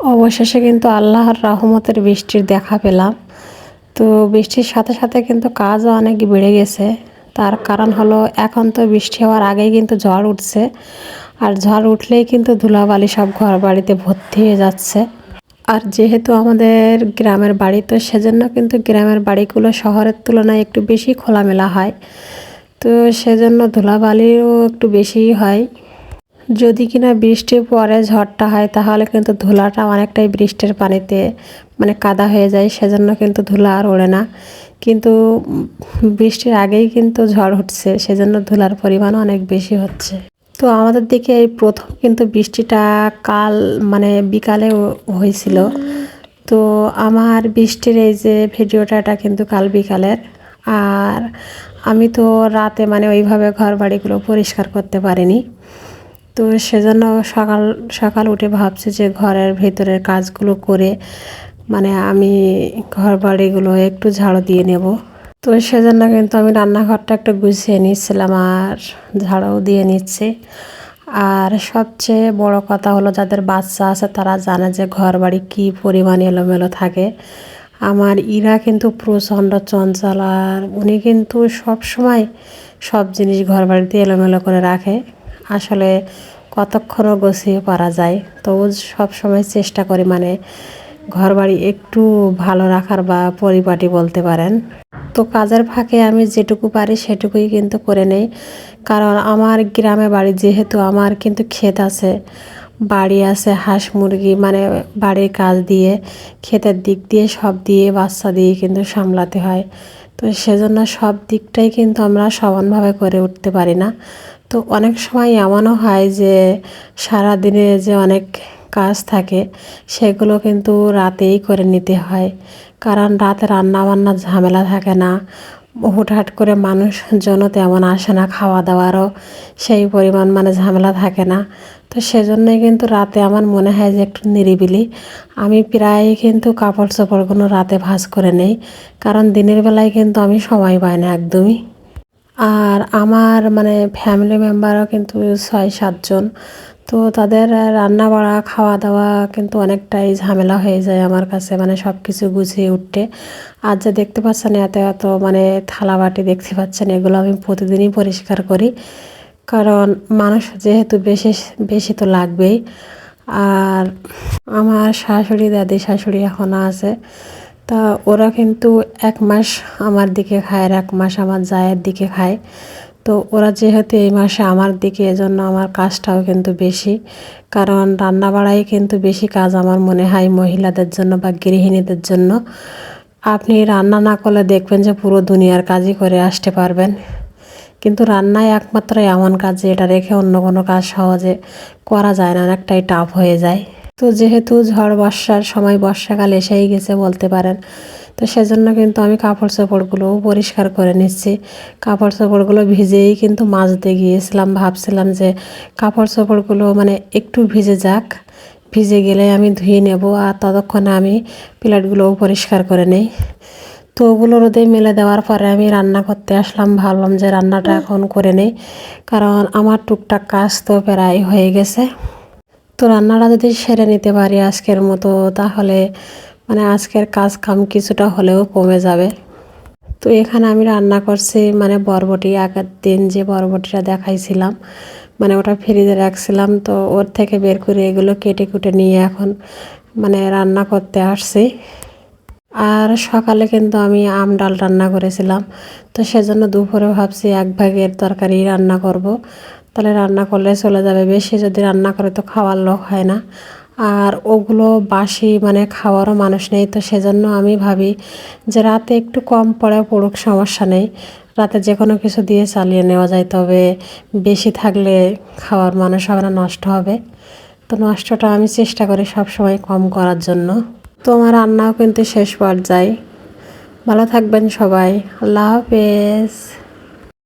অবশেষে কিন্তু আল্লাহর রহমতের বৃষ্টির দেখা পেলাম। তো বৃষ্টির সাথে সাথে কিন্তু কাজও অনেক বেড়ে গেছে। তার কারণ হলো এখন তো বৃষ্টি হওয়ার আগেই কিন্তু ঝড় উঠছে। আর ঝড় উঠলেই কিন্তু ধুলাবালি সব ঘর বাড়িতে ভর্তি হয়ে যাচ্ছে। আর যেহেতু আমাদের গ্রামের বাড়ি, তো সেজন্য কিন্তু গ্রামের বাড়িগুলো শহরের তুলনায় একটু বেশি খোলামেলা হয়। তো সেজন্য ধুলাবালিও একটু বেশিই হয়। যদি কিনা বৃষ্টির পরে ঝড়টা হয়, তাহলে কিন্তু ধুলাটা অনেকটাই বৃষ্টির পানিতে মানে কাদা হয়ে যায়, সেজন্য কিন্তু ধুলা আর ওড়ে না। কিন্তু বৃষ্টির আগেই কিন্তু ঝড় উঠছে, সেজন্য ধুলার পরিমাণ অনেক বেশি হচ্ছে। তো আমাদের দিকে এই প্রথম কিন্তু বৃষ্টিটা কাল মানে বিকালে হয়েছিল। তো আমার বৃষ্টির এই যে ভিডিওটা, এটা কিন্তু কাল বিকালের। আর আমি তো রাতে মানে ওইভাবে ঘর বাড়িগুলো পরিষ্কার করতে পারিনি। তো সেজন্য সকাল সকাল উঠে ভাবছি যে ঘরের ভেতরের কাজগুলো করে মানে আমি ঘর বাড়িগুলো একটু ঝাড়ু দিয়ে নেব। তো সেজন্য কিন্তু আমি রান্নাঘরটা একটু গুছিয়ে নিচ্ছিলাম আর ঝাড়ু দিয়ে নিচ্ছি। আর সবচেয়ে বড় কথা হলো যাদের বাচ্চা আছে তারা জানে যে ঘর বাড়ি কী পরিমাণ এলোমেলো থাকে। আমার ইরা কিন্তু প্রচণ্ড চঞ্চল আর উনি কিন্তু সব সময় সব জিনিস ঘর বাড়িতে এলোমেলো করে রাখে। আসলে কতক্ষণও গুছিয়ে পারা যায়। তবু সব সময় চেষ্টা করি মানে ঘর বাড়ি একটু ভালো রাখার বা পরিপাটি বলতে পারেন। তো কাজের ফাঁকে আমি যেটুকু পারি সেটুকুই কিন্তু করে নেই। কারণ আমার গ্রামে বাড়ি যেহেতু, আমার কিন্তু ক্ষেত আছে, বাড়ি আছে, হাঁস মুরগি মানে বাড়ির কাজ দিয়ে, ক্ষেতের দিক দিয়ে সব দিয়ে বাচ্চা দিয়ে কিন্তু সামলাতে হয়। তো সেজন্য সব দিকটাই কিন্তু আমরা সমানভাবে করে উঠতে পারি না। তো অনেক সময় এমনও হয় যে সারা দিনে যে অনেক কাজ থাকে, সেগুলো কিন্তু রাতেই করে নিতে হয়। কারণ রাতে রান্না বান্নার ঝামেলা থাকে না। হুটহাট করে মানুষজনও তেমন আসে না খাওয়া দাওয়ারও সেই পরিমাণ মানে ঝামেলা থাকে না। তো সেজন্যই কিন্তু রাতে আমার মনে হয় যে একটু নিরিবিলি। আমি প্রায় কিন্তু কাপড় চোপড়গুলো রাতে ভাজ করে নেই। কারণ দিনের বেলায় কিন্তু আমি সময় পাই না একদমই। আর আমার মানে ফ্যামিলি মেম্বারও কিন্তু ছয় সাতজন তো তাদের রান্না বাড়া খাওয়া দাওয়া কিন্তু অনেকটাই ঝামেলা হয়ে যায় আমার কাছে মানে সব কিছু গুছিয়ে উঠতে। আর যে দেখতে পাচ্ছেন এত এত মানে থালা বাটি দেখতে পাচ্ছেন, এগুলো আমি প্রতিদিনই পরিষ্কার করি। কারণ মানুষ যেহেতু বেশি বেশি তো লাগবেই। আর আমার শাশুড়ি, দাদি, শাশুড়ি এখনও আছে। তা ওরা কিন্তু এক মাস আমার দিকে খায় আর এক মাস আমার জায়ের দিকে খায়। তো ওরা যেহেতু এই মাসে আমার দিকে, এজন্য আমার কাজটাও কিন্তু বেশি। কারণ রান্না বাড়াই কিন্তু বেশি কাজ আমার মনে হয় মহিলাদের জন্য বা গৃহিণীদের জন্য। আপনি রান্না না করলে দেখবেন যে পুরো দুনিয়ার কাজই করে আসতে পারবেন। কিন্তু রান্নায় একমাত্র এমন কাজ যে এটা রেখে অন্য কোনো কাজ সহজে করা যায় না, অনেকটাই টাফ হয়ে যায়। তো যেহেতু ঝড় বর্ষার সময় বর্ষাকাল এসেই গেছে বলতে পারেন, তো সেজন্য কিন্তু আমি কাপড় চোপড়গুলোও পরিষ্কার করে নিচ্ছি। কাপড় চোপড়গুলো ভিজেই কিন্তু মাজতে গিয়েছিলাম, ভাবছিলাম যে কাপড় চোপড়গুলো মানে একটু ভিজে যাক। ভিজে গেলে আমি ধুয়ে নেব আর ততক্ষণে আমি প্লেটগুলোও পরিষ্কার করে নেই। তো ওগুলো রোদে মেলে দেওয়ার পরে আমি রান্না করতে আসলাম, ভাবলাম যে রান্নাটা এখন করে নেই, কারণ আমার টুকটাক কাজ তো প্রায় হয়ে গেছে। তো রান্নাটা যদি সেরে নিতে পারি আজকের মতো, তাহলে মানে আজকের কাজ কাম কিছুটা হলেও কমে যাবে। তো এখানে আমি রান্না করছি মানে বরবটি। আগের দিন যে বরবটিটা দেখাইছিলাম মানে ওটা ফ্রিজে রাখছিলাম, তো ওর থেকে বের করে এগুলো কেটে কুটে নিয়ে এখন মানে রান্না করতে আসছি। আর সকালে কিন্তু আমি আম ডাল রান্না করেছিলাম, তো সেজন্য দুপুরে ভাবছি এক ভাগের তরকারি রান্না করব। তাহলে রান্না করলে চলে যাবে। বেশি যদি রান্না করে তো খাওয়ার লোক হয় না। আর ওগুলো বাসি মানে খাওয়ারও মানুষ নেই। তো সেজন্য আমি ভাবি যে রাতে একটু কম পড়ে পড়ুক, সমস্যা নেই। রাতে যে কোনো কিছু দিয়ে চালিয়ে নেওয়া যায়। তবে বেশি থাকলে খাওয়ার মানুষ হবে না, নষ্ট হবে। তো নষ্টটা আমি চেষ্টা করি সব সময় কম করার জন্য। তো আমার রান্নাও কিন্তু শেষ পর্যায়ে। ভালো থাকবেন সবাই। আল্লাহ হাফেজ।